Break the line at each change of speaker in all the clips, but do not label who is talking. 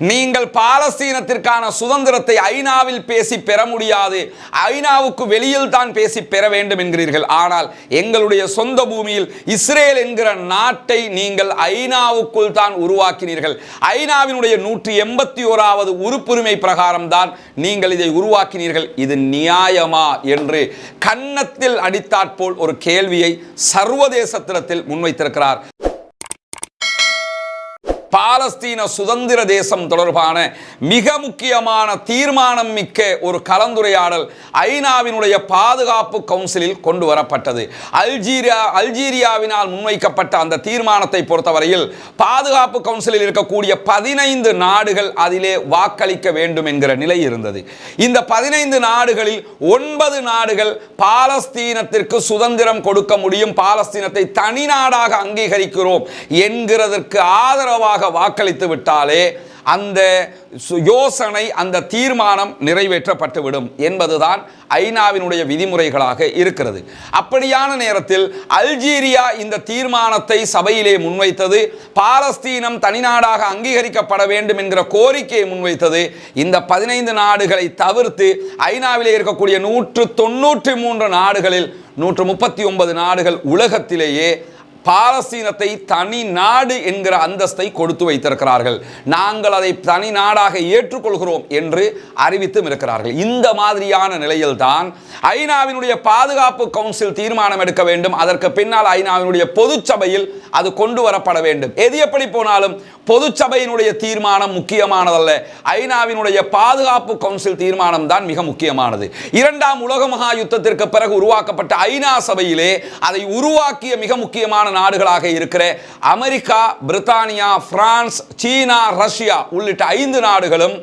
நீங்கள் பாலஸ்தீனத்திற்கான சுதந்திரத்தை ஐநாவில் பேசி பெற முடியாது. ஐநாவுக்கு வெளியில் தான் பேசி பெற வேண்டும் என்கிறீர்கள். ஆனால் எங்களுடைய சொந்த பூமியில் இஸ்ரேல் என்கிற நாட்டை நீங்கள் ஐநாவுக்குள் தான் உருவாக்கினீர்கள். ஐநாவினுடைய நூற்றி எண்பத்தி ஓராவது உறுப்புரிமை பிரகாரம் தான் நீங்கள் இதை உருவாக்கினீர்கள். இது நியாயமா என்று கன்னத்தில் அடித்தாற்போல் ஒரு கேள்வியை சர்வதேசத்திடத்தில் முன்வைத்திருக்கிறார். பாலஸ்தீன சுதந்திர தேசம் தொடர்பான மிக முக்கியமான தீர்மானம் மிக்க ஒரு கலந்துரையாடல் ஐநாவினுடைய பாதுகாப்பு கவுன்சிலில் கொண்டு வரப்பட்டது அல்ஜீரியா அல்ஜீரியாவினால் முன்வைக்கப்பட்ட அந்த தீர்மானத்தை பொறுத்தவரையில் பாதுகாப்பு கவுன்சிலில் இருக்கக்கூடிய பதினைந்து நாடுகள் அதிலே வாக்களிக்க வேண்டும் என்கிற நிலை இருந்தது. இந்த பதினைந்து நாடுகளில் ஒன்பது நாடுகள் பாலஸ்தீனத்திற்கு சுதந்திரம் கொடுக்க முடியும் பாலஸ்தீனத்தை தனி நாடாக அங்கீகரிக்கிறோம் என்கிறதற்கு ஆதரவாக வாக்களித்து விட்டாலே அந்த யோசனை அந்த தீர்மானம் நிறைவேற்றப்பட்டுவிடும் என்பதுதான் ஐநாவினுடைய விதிமுறைகளாக இருக்கிறது. அப்படியான நேரத்தில் அல்ஜீரியா இந்த தீர்மானத்தை சபையிலே முன்வைத்தது பாலஸ்தீனம் தனிநாடாக அங்கீகரிக்கப்பட வேண்டும் என்கிற கோரிக்கையை முன்வைத்தது இந்த பதினைந்து நாடுகளை தவிர்த்து ஐநாவிலே இருக்கக்கூடிய நூற்று தொண்ணூற்றி மூன்று நாடுகளில் நூற்று முப்பத்தி ஒன்பது நாடுகள் உலகத்திலேயே பாலஸ்தீனத்தை தனி நாடு என்கிற அந்தஸ்தை கொடுத்து வைத்திருக்கிறார்கள். நாங்கள் அதை தனி நாடாக ஏற்றுக்கொள்கிறோம் என்று அறிவித்தும் இருக்கிறார்கள். இந்த மாதிரியான நிலையில்தான் ஐநாவினுடைய பாதுகாப்பு கவுன்சில் தீர்மானம் எடுக்க வேண்டும். அதற்கு பின்னால் ஐநாவினுடைய பொதுச்சபையில் அது கொண்டு வரப்பட வேண்டும். எது எப்படி போனாலும் பொதுச்சபையினுடைய தீர்மானம் முக்கியமானதல்ல. ஐநாவினுடைய பாதுகாப்பு கவுன்சில் தீர்மானம் தான் மிக முக்கியமானது. இரண்டாம் உலக மகா யுத்தத்திற்கு பிறகு உருவாக்கப்பட்ட ஐநா சபையிலே அதை உருவாக்கிய மிக முக்கியமான நாடுகளாக இருக்கிற அமெரிக்கா பிரித்தானியா பிரான்ஸ் சீனா ரஷ்யா உள்ளிட்ட ஐந்து நாடுகளும்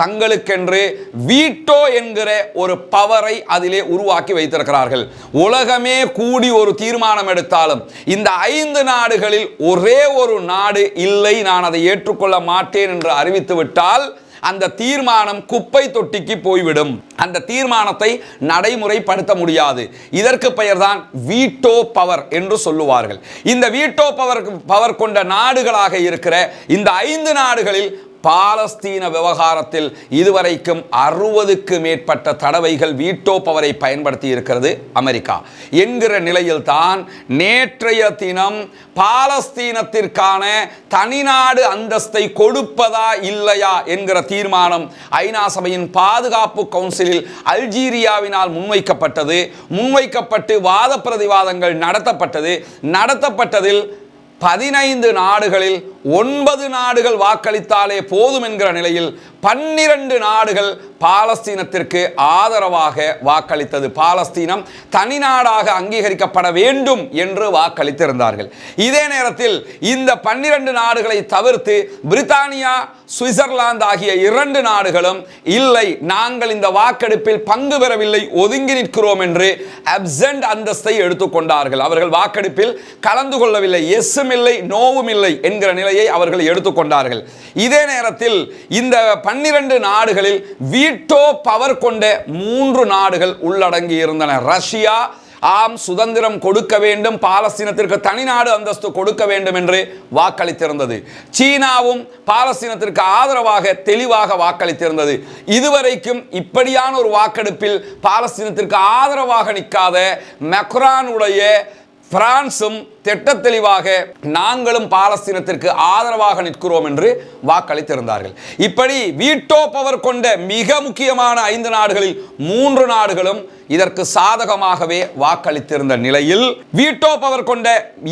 தங்களுக்கென்று வீட்டோ என்கிற ஒரு பவரை அதிலே உருவாக்கி வைத்திருக்கிறார்கள். உலகமே கூடி ஒரு தீர்மானம் எடுத்தாலும் இந்த ஐந்து நாடுகளில் ஒரே ஒரு நாடு இல்லை. நான் அதை ஏற்றுக்கொள்ள மாட்டேன் என்று அறிவித்துவிட்டால் அந்த தீர்மானம் குப்பை தொட்டிக்கு போய்விடும். அந்த தீர்மானத்தை நடைமுறைப்படுத்த முடியாது. இதற்கு பெயர்தான் வீட்டோ பவர் என்று சொல்லுவார்கள். இந்த வீட்டோ பவர் பவர் கொண்ட நாடுகளாக இருக்கிற இந்த ஐந்து நாடுகளில் பாலஸ்தீன விவகாரத்தில் இதுவரைக்கும் அறுபதுக்கு மேற்பட்ட தடவைகள் வீட்டோ பவரை பயன்படுத்தி இருக்கிறது அமெரிக்கா. என்கிற நிலையில் தான் நேற்றைய தினம் பாலஸ்தீனத்திற்கான தனிநாடு அந்தஸ்தை கொடுப்பதா இல்லையா என்கிற தீர்மானம் ஐநா சபையின் பாதுகாப்பு கவுன்சிலில் அல்ஜீரியாவினால் முன்வைக்கப்பட்டது. முன்வைக்கப்பட்டு வாத பிரதிவாதங்கள் நடத்தப்பட்டது. நடத்தப்பட்டதில் பதினைந்து நாடுகளில் ஒன்பது நாடுகள் வாக்களித்தாலே போதும் என்கிற நிலையில் பன்னிரண்டு நாடுகள் பாலஸ்தீனத்திற்கு ஆதரவாக வாக்களித்தது. பாலஸ்தீனம் தனிநாடாக அங்கீகரிக்கப்பட வேண்டும் என்று வாக்களித்திருந்தார்கள். இதே நேரத்தில் இந்த பன்னிரண்டு நாடுகளை தவிர்த்து பிரித்தானியா சுவிட்சர்லாந்து ஆகிய இரண்டு நாடுகளும் இல்லை நாங்கள் இந்த வாக்கெடுப்பில் பங்கு பெறவில்லை ஒதுங்கி நிற்கிறோம் என்று அப்சென்ட் அந்தஸ்தை எடுத்துக்கொண்டார்கள் அவர்கள் வாக்கெடுப்பில் கலந்து கொள்ளவில்லை எஸ்ஸும் இல்லை நோவும் இல்லை என்கிற நிலையை அவர்கள் எடுத்துக்கொண்டார்கள் இதே நேரத்தில் இந்த பன்னிரண்டு நாடுகளில் வீட்டோ பவர் கொண்ட மூன்று நாடுகள் உள்ளடங்கி இருந்தன ரஷ்யா ஆம் சுதந்திரம் கொடுக்க வேண்டும் பாலஸ்தீனத்திற்கு தனிநாடு அந்தஸ்து கொடுக்க வேண்டும் என்று வாக்களித்திருந்தது. சீனாவும் பாலஸ்தீனத்திற்கு ஆதரவாக தெளிவாக வாக்களித்திருந்தது. இதுவரைக்கும் இப்படியான ஒரு வாக்கெடுப்பில் பாலஸ்தீனத்திற்கு ஆதரவாக நிற்காத மெக்ரானுடைய பிரான்சும் திட்ட தெளிவாக நாங்களும் பாலஸ்தீனத்திற்கு ஆதரவாக நிற்கிறோம் என்று வாக்களித்திருந்தார்கள். இப்படி வீட்டோ பவர் கொண்ட மிக முக்கியமான ஐந்து நாடுகளில் மூன்று நாடுகளும் இதற்கு சாதகமாகவே வாக்களித்திருந்த நிலையில் வீட்டோ பவர் கொண்ட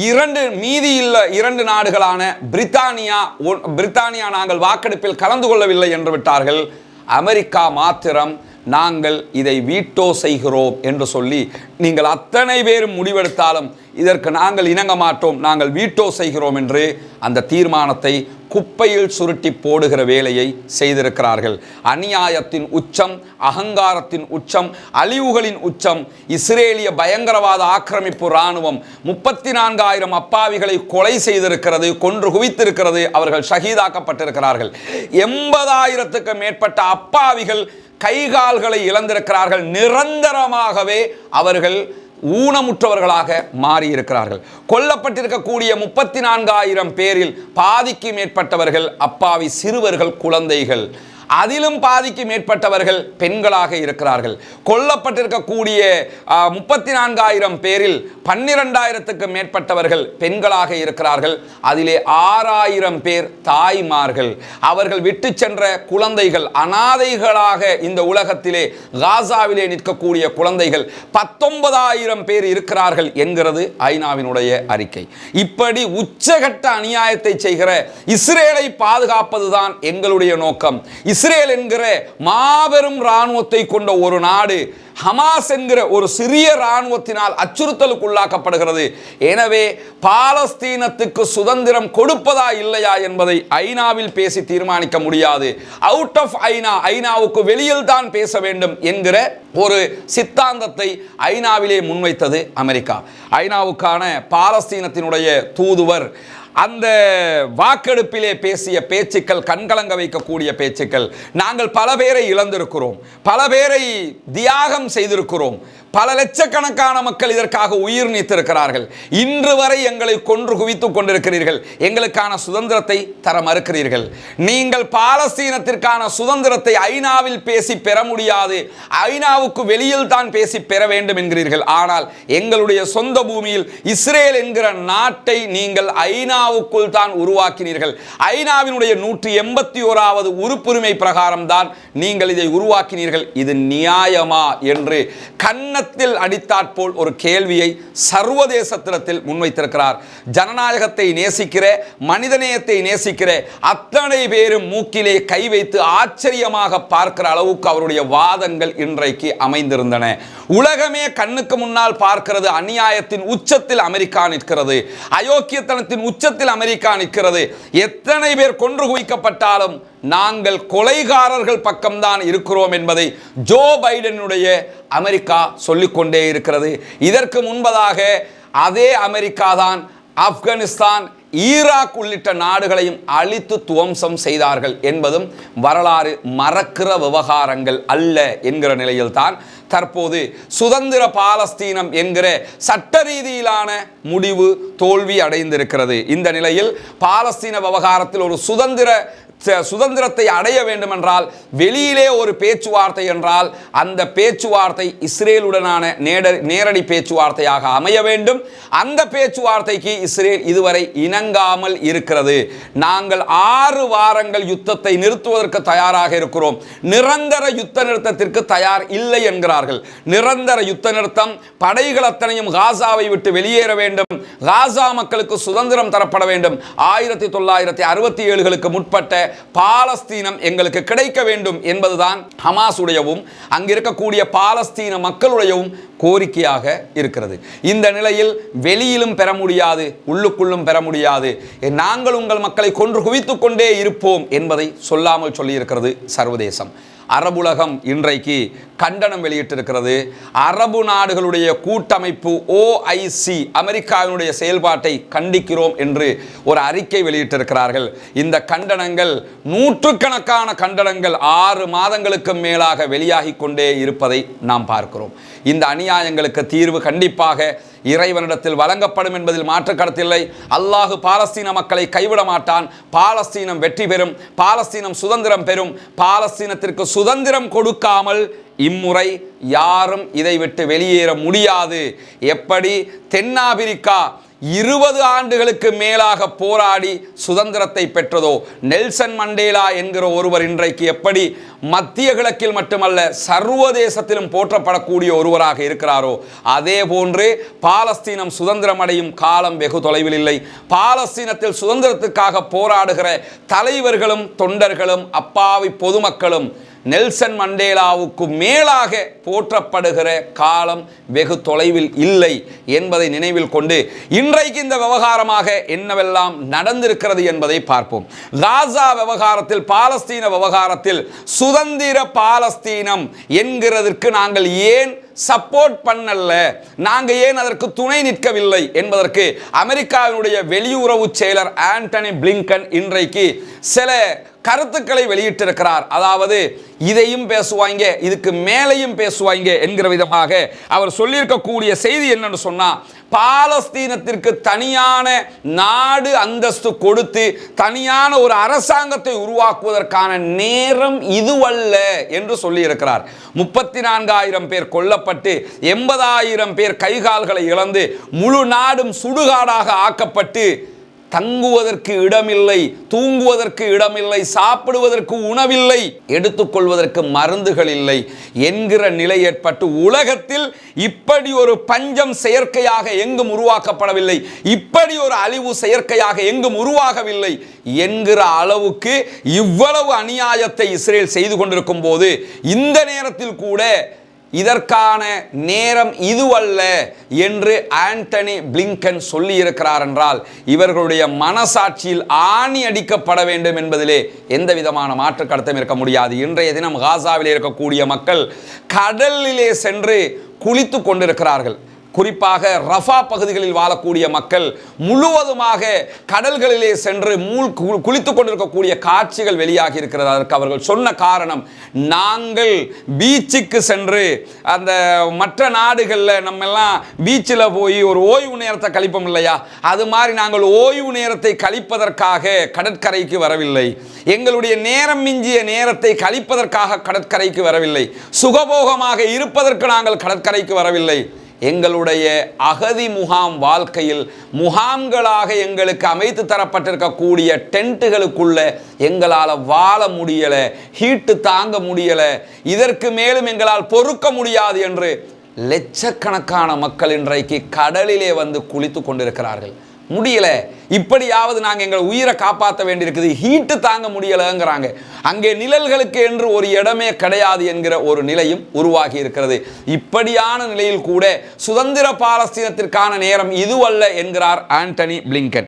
இரண்டு மீதி இல்ல இரண்டு நாடுகளான பிரித்தானியா ஒ- பிரித்தானியா நாங்கள் வாக்கெடுப்பில் கலந்து கொள்ளவில்லை என்று விட்டார்கள். அமெரிக்கா மாத்திரம் நாங்கள் இதை வீட்டோ செய்கிறோம் என்று சொல்லி நீங்கள் அத்தனை பேரும் முடிவெடுத்தாலும் இதற்கு நாங்கள் இணங்க மாட்டோம் நாங்கள் வீட்டோ செய்கிறோம் என்று அந்த தீர்மானத்தை குப்பையில் சுருட்டி போடுகிற வேலையை செய்திருக்கிறார்கள். அநியாயத்தின் உச்சம் அகங்காரத்தின் உச்சம் அழிவுகளின் உச்சம் இஸ்ரேலிய பயங்கரவாத ஆக்கிரமிப்பு இராணுவம் முப்பத்தி நான்காயிரம் அப்பாவிகளை கொலை செய்திருக்கிறது கொன்று குவித்திருக்கிறது அவர்கள் ஷஹீதாக்கப்பட்டிருக்கிறார்கள். எண்பதாயிரத்துக்கு மேற்பட்ட அப்பாவிகள் கைகால்களை இழந்திருக்கிறார்கள். நிரந்தரமாகவே அவர்கள் ஊனமுற்றவர்களாக மாறியிருக்கிறார்கள். கொல்லப்பட்டிருக்கக்கூடிய முப்பத்தி நான்காயிரம் பேரில் பாதிக்கு மேற்பட்டவர்கள் அப்பாவி சிறுவர்கள் குழந்தைகள். அதிலும் பாதிக்கு மேற்பட்டவர்கள் பெண்களாக இருக்கிறார்கள். கொல்லப்பட்டிருக்கக்கூடிய முப்பத்தி நான்காயிரம் பேரில் பன்னிரெண்டாயிரத்துக்கு மேற்பட்டவர்கள் பெண்களாக இருக்கிறார்கள். அதிலே ஆறாயிரம் பேர் தாய்மார்கள். அவர்கள் விட்டு சென்ற குழந்தைகள் அனாதைகளாக இந்த உலகத்திலே காசாவிலே நிற்கக்கூடிய குழந்தைகள் பத்தொன்பதாயிரம் பேர் இருக்கிறார்கள் என்கிறது ஐநாவினுடைய அறிக்கை. இப்படி உச்சகட்ட அநியாயத்தை செய்கிற இஸ்ரேலை பாதுகாப்பதுதான் எங்களுடைய நோக்கம். இஸ்ரேல் என்கிற மாபெரும் இராணுவத்தை கொண்ட ஒரு நாடு ஹமாஸ் என்கிற ஒரு சிறிய இராணுவத்தினால் அச்சுறுத்தலுக்கு உள்ளாக்கப்படுகிறது எனவே பாலஸ்தீனத்துக்கு சுதந்திரம் கொடுப்பதா இல்லையா என்பதை ஐநாவில் பேசி தீர்மானிக்க முடியாது. அவுட் ஆஃப் ஐநா ஐநாவுக்கு வெளியில் தான் பேச வேண்டும் என்கிற ஒரு சித்தாந்தத்தை ஐநாவிலே முன்வைத்தது அமெரிக்கா. ஐநாவுக்கான பாலஸ்தீனத்தினுடைய தூதுவர் அந்த வாக்கெடுப்பிலே பேசிய பேச்சுக்கள் கண்கலங்க வைக்கக்கூடிய பேச்சுக்கள் நாங்கள் பல பேரை இழந்திருக்கிறோம். பல பேரை தியாகம் செய்திருக்கிறோம். பல லட்சக்கணக்கான மக்கள் இதற்காக உயிர் நீத்திருக்கிறார்கள். இன்று வரை எங்களை கொன்று குவித்துக் கொண்டிருக்கிறீர்கள். எங்களுக்கான சுதந்திரத்தை தர மறுக்கிறீர்கள். நீங்கள் பாலஸ்தீனத்திற்கான சுதந்திரத்தை ஐநாவில் பேசி பெற முடியாது. ஐநாவுக்கு வெளியில் தான் பேசி பெற வேண்டும் என்கிறீர்கள். ஆனால் எங்களுடைய சொந்த பூமியில் இஸ்ரேல் என்கிற நாட்டை நீங்கள் ஐநாவுக்குள் தான் உருவாக்கினீர்கள். ஐநாவினுடைய நூற்றி எண்பத்தி ஓராவது உறுப்புரிமை பிரகாரம் தான் நீங்கள் இதை உருவாக்கினீர்கள். இது நியாயமா என்று கண்ண கன்னத்தில் அடித்தாற்போல் ஒரு கேள்வியை சர்வதேசத்திடத்தில் முன்வைத்திருக்கிறார். ஜனநாயகத்தை நேசிக்கிற மனிதநேயத்தை நேசிக்கிற அத்தனை பேரும் மூக்கிலே கை வைத்து ஆச்சரியமாக பார்க்கிற அளவுக்கு அவருடைய வாதங்கள் இன்றைக்கு அமைந்திருந்தன. உலகமே கண்ணுக்கு முன்னால் பார்க்கிறது அநியாயத்தின் உச்சத்தில் அமெரிக்கா நிற்கிறது. அயோக்கியத்தனத்தின் உச்சத்தில் அமெரிக்கா நிற்கிறது. எத்தனை பேர் கொன்று குவிக்கப்பட்டாலும் நாங்கள் கொலைகாரர்கள் பக்கம்தான் இருக்கிறோம் என்பதை ஜோ பைடனுடைய அமெரிக்கா சொல்லிக்கொண்டே இருக்கிறது. இதற்கு முன்பதாக அதே அமெரிக்கா தான் ஆப்கானிஸ்தான் ஈராக் உள்ளிட்ட நாடுகளையும் அழித்து துவம்சம் செய்தார்கள் என்பதும் வரலாறு மறக்கிற விவகாரங்கள் அல்ல என்கிற நிலையில்தான் தற்போது சுதந்திர பாலஸ்தீனம் என்கிற சட்ட ரீதியிலான முடிவு தோல்வி அடைந்திருக்கிறது. இந்த நிலையில் பாலஸ்தீன விவகாரத்தில் ஒரு சுதந்திர சுதந்திரத்தை அடைய வேண்டுமென்றால் வெளியிலே ஒரு பேச்சுவார்த்தை என்றால் அந்த பேச்சுவார்த்தை இஸ்ரேலுடனான நேரடி பேச்சுவார்த்தையாக அமைய வேண்டும். அந்த பேச்சுவார்த்தைக்கு இஸ்ரேல் இதுவரை இணங்காமல் இருக்கிறது. நாங்கள் ஆறு வாரங்கள் யுத்தத்தை நிறுத்துவதற்கு தயாராக இருக்கிறோம். நிரந்தர யுத்த நிறுத்தத்திற்கு தயார் இல்லை என்கிறார்கள். நிரந்தர யுத்த நிறுத்தம் படைகள் அத்தனையும் காசாவை விட்டு வெளியேற வேண்டும். காசா மக்களுக்கு சுதந்திரம் தரப்பட வேண்டும். ஆயிரத்தி தொள்ளாயிரத்தி அறுபத்தி ஏழுகளுக்கு முற்பட்ட பாலஸ்தீனம் எங்களுக்கு கிடைக்க வேண்டும் என்பதுதான் ஹமாஸ் உடையவும் அங்கிருக்கக்கூடிய பாலஸ்தீன மக்களுடையவும் கோரிக்கையாக இருக்கிறது. இந்த நிலையில் வெளியிலும் பெற முடியாது உள்ளுக்குள்ளும் பெற முடியாது. நாங்கள் உங்கள் மக்களை கொன்று குவித்துக் கொண்டே இருப்போம் என்பதை சொல்லாமல் சொல்லியிருக்கிறது சர்வதேசம். அரபுலகம் இன்றைக்கு கண்டனம் வெளியிட்டிருக்கிறது. அரபு நாடுகளுடைய கூட்டமைப்பு ஓஐசி அமெரிக்காவினுடைய செயல்பாட்டை கண்டிக்கிறோம் என்று ஒரு அறிக்கை வெளியிட்டிருக்கிறார்கள். இந்த கண்டனங்கள் நூற்றுக்கணக்கான கண்டனங்கள் ஆறு மாதங்களுக்கு மேலாக வெளியாகி கொண்டே இருப்பதை நாம் பார்க்கிறோம். இந்த அநியாயங்களுக்கு தீர்வு கண்டிப்பாக இறைவனிடத்தில் வழங்கப்படும் என்பதில் மாற்று கடத்தில்லை அல்லாஹு பாலஸ்தீன மக்களை கைவிட மாட்டான். பாலஸ்தீனம் வெற்றி பெறும். பாலஸ்தீனம் சுதந்திரம் பெறும். பாலஸ்தீனத்திற்கு சுதந்திரம் கொடுக்காமல் இம்முறை யாரும் இதை விட்டு வெளியேற முடியாது. எப்படி? தென்னாப்பிரிக்கா இருபது ஆண்டுகளுக்கு மேலாக போராடி சுதந்திரத்தை பெற்றதோ? நெல்சன் மண்டேலா என்கிற ஒருவர் இன்றைக்கு எப்படி மத்திய கிழக்கில் மட்டுமல்ல சர்வதேசத்திலும் போற்றப்படக்கூடிய ஒருவராக இருக்கிறாரோ? அதே போன்று பாலஸ்தீனம் சுதந்திரம் அடையும் காலம் வெகு தொலைவில் இல்லை. பாலஸ்தீனத்தில் சுதந்திரத்துக்காக போராடுகிற தலைவர்களும் தொண்டர்களும் அப்பாவி பொதுமக்களும் நெல்சன் மண்டேலாவுக்கு மேலாக போற்றப்படுகிற காலம் வெகு தொலைவில் இல்லை என்பதை நினைவில் கொண்டு இன்றைக்கு இந்த விவகாரமாக என்னவெல்லாம் நடந்திருக்கிறது என்பதை பார்ப்போம். காசா விவகாரத்தில் பாலஸ்தீன விவகாரத்தில் சுதந்திர பாலஸ்தீனம் என்கிறதற்கு நாங்கள் ஏன் சப்போர்ட் பண்ணல. நாங்கள் ஏன் அதற்கு துணை நிற்கவில்லை என்பதற்கு அமெரிக்காவினுடைய வெளியுறவு செயலர் ஆண்டனி பிளிங்கன் இன்றைக்கு சில கருத்துக்களை வெளியிட்டிருக்கிறார். அதாவது இதையும் பேசுவாங்க இதுக்கு மேலையும் பேசுவாங்க என்கிற விதமாக அவர் சொல்லியிருக்கக்கூடிய செய்தி என்னன்னு சொன்னால் பாலஸ்தீனத்திற்கு தனியான நாடு அந்தஸ்து கொடுத்து தனியான ஒரு அரசாங்கத்தை உருவாக்குவதற்கான நேரம் இதுவல்ல என்று சொல்லியிருக்கிறார். முப்பத்தி நான்காயிரம் பேர் கொல்லப்பட்டு எண்பதாயிரம் பேர் கைகால்களை இழந்து முழு நாடும் சுடுகாடாக ஆக்கப்பட்டு தங்குவதற்கு இடமில்லை தூங்குவதற்கு இடமில்லை சாப்பிடுவதற்கு உணவில்லை எடுத்துக்கொள்வதற்கு மருந்துகள் இல்லை என்கிற நிலை ஏற்பட்டு உலகத்தில் இப்படி ஒரு பஞ்சம் செயற்கையாக எங்கும் உருவாக்கப்படவில்லை இப்படி ஒரு அழிவு செயற்கையாக எங்கும் உருவாகவில்லை என்கிற அளவுக்கு இவ்வளவு அநியாயத்தை இஸ்ரேல் செய்து கொண்டிருக்கும் போது இந்த நேரத்தில் கூட இதற்கான நேரம் இதுவல்ல என்று ஆண்டனி பிளிங்கன் சொல்லியிருக்கிறார் என்றால் இவர்களுடைய மனசாட்சியில் ஆணி அடிக்கப்பட வேண்டும் என்பதிலே எந்த விதமான மாற்று கடத்தம் இருக்க முடியாது. இன்றைய தினம் காசாவில் இருக்கக்கூடிய மக்கள் கடலிலே சென்று குளித்து கொண்டிருக்கிறார்கள். குறிப்பாக ரஃபா பகுதிகளில் வாழக்கூடிய மக்கள் முழுவதுமாக கடல்களிலே சென்று மூழ் கு- குளித்துக் கொண்டிருக்கக்கூடிய காட்சிகள் வெளியாகி இருக்கிறது. அதற்கு அவர்கள் சொன்ன காரணம் நாங்கள் பீச்சுக்கு சென்று அந்த மற்ற நாடுகளில் நம்ம எல்லாம் பீச்சில் போய் ஒரு ஓய்வு நேரத்தை கழிப்போம் இல்லையா? அது மாதிரி நாங்கள் ஓய்வு நேரத்தை கழிப்பதற்காக கடற்கரைக்கு வரவில்லை. எங்களுடைய நேரம் மிஞ்சிய நேரத்தை கழிப்பதற்காக கடற்கரைக்கு வரவில்லை. சுகபோகமாக இருப்பதற்கு நாங்கள் கடற்கரைக்கு வரவில்லை. எங்களுடைய அகதி முகாம் வாழ்க்கையில் முகாம்களாக எங்களுக்கு அமைத்து தரப்பட்டிருக்கக்கூடிய டென்ட்டுகளுக்குள்ள எங்களால் வாழ முடியலை ஹீட்டு தாங்க முடியலை இதற்கு மேலும் எங்களால் பொறுக்க முடியாது என்று லட்சக்கணக்கான மக்கள் இன்றைக்கு கடலிலே வந்து குளித்து கொண்டிருக்கிறார்கள். முடியலை. இப்படியாவது நாங்கள் எங்கள் உயிரை காப்பாற்ற வேண்டியிருக்குது. ஹீட்டு தாங்க முடியலைங்கிறாங்க. அங்கே நிழல்களுக்கு என்று ஒரு இடமே கிடையாது என்கிற ஒரு நிலையும் உருவாகி இருக்கிறது. இப்படியான நிலையில் கூட சுதந்திர பாலஸ்தீனத்திற்கான நேரம் இதுவல்ல என்கிறார் ஆண்டனி பிளிங்கன்.